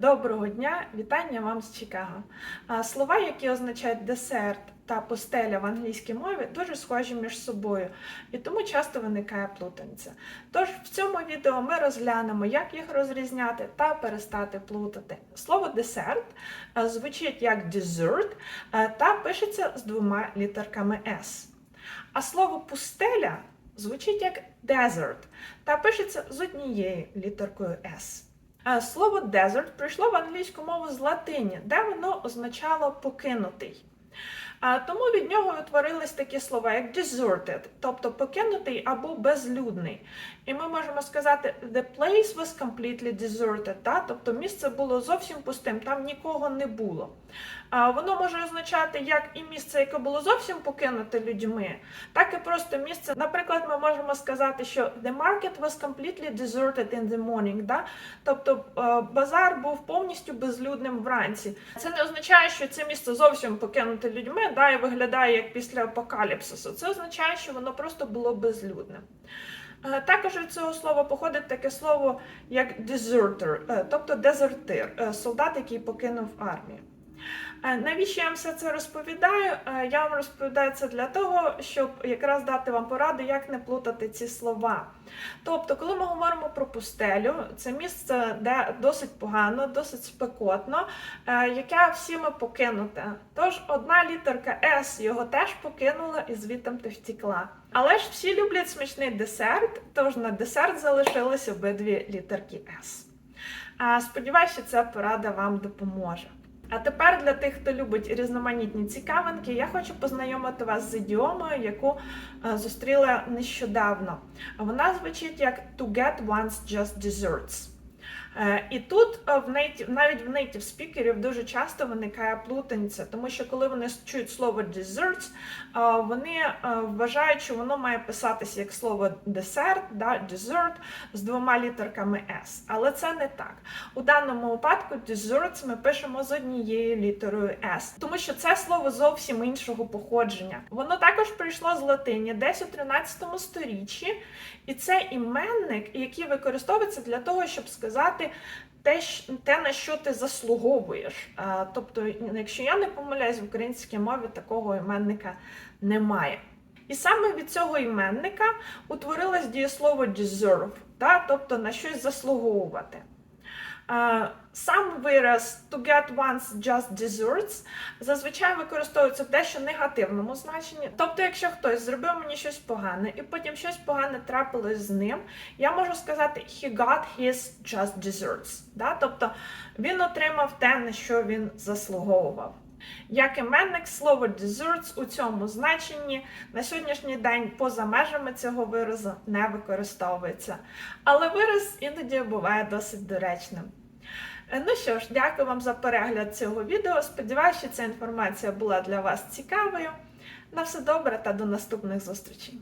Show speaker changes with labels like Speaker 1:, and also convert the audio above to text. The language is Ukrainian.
Speaker 1: Доброго дня, вітання вам з Чикаго. Слова, які означають десерт та пустеля в англійській мові, дуже схожі між собою, і тому часто виникає плутаниця. Тож в цьому відео ми розглянемо, як їх розрізняти та перестати плутати. Слово десерт звучить як dessert та пишеться з двома літерками S. А слово пустеля звучить як desert та пишеться з однією літеркою S. Слово desert прийшло в англійську мову з латині, де воно означало покинутий. Тому від нього утворились такі слова, як deserted, тобто покинутий або безлюдний. І ми можемо сказати, the place was completely deserted, та? тобто місце було зовсім пустим, там нікого не було. Воно може означати як і місце, яке було зовсім покинуте людьми, так і просто місце. Наприклад, ми можемо сказати, що the market was completely deserted in the morning, да? тобто е, базар був повністю безлюдним вранці. Це не означає, що це місце зовсім покинуте людьми, да, і виглядає як після апокаліпсису. Це означає, що воно просто було безлюдним. Е, Також від цього слова походить таке слово як deserter, е, тобто дезертир, е, солдат, який покинув армію. Е, Навіщо я вам все це розповідаю? Е, Я вам розповідаю це для того, щоб якраз дати вам пораду, як не плутати ці слова. Тобто, коли ми говоримо про пустелю, це місце, де досить погано, досить спекотно, е, яке всіми покинуте. Тож одна літерка S його теж покинула і звітом ти втікла. Але ж всі люблять смачний десерт, тож на десерт залишились обидві літерки. А, Сподіваюся, ця порада вам допоможе. А тепер для тих, хто любить різноманітні цікавинки, я хочу познайомити вас з ідіомою, яку е, зустріла нещодавно. Вона звучить як to get one's just desserts. Е, І тут е, в нейтів, навіть в нейтів спікерів дуже часто виникає плутаниця, тому що коли вони чують слово desserts, е, вони вважають, що воно має писатися як слово десерт, да, dessert з двома літерками S. Але це не так. У даному випадку desserts ми пишемо з однією літерою S, тому що це слово зовсім іншого походження. Воно також прийшло з латині десь у 13 сторіччі, і це іменник, який використовується для того, щоб сказати те, те, на що ти заслуговуєш. Тобто, якщо я не помиляюсь, в українській мові такого іменника немає. І саме від цього іменника утворилось дієслово deserve, да? тобто на щось заслуговувати. Сам вираз to get one's just desserts зазвичай використовується в дещо негативному значенні. Тобто, якщо хтось зробив мені щось погане, і потім щось погане трапилось з ним, я можу сказати he got his just desserts. Да? Тобто він отримав те, на що він заслуговував. Як іменник, слово desserts у цьому значенні на сьогоднішній день поза межами цього виразу не використовується. Але вираз іноді буває досить доречним. Е, Ну що ж, дякую вам за перегляд цього відео. Сподіваюся, що ця інформація була для вас цікавою. На все добре та до наступних зустрічей!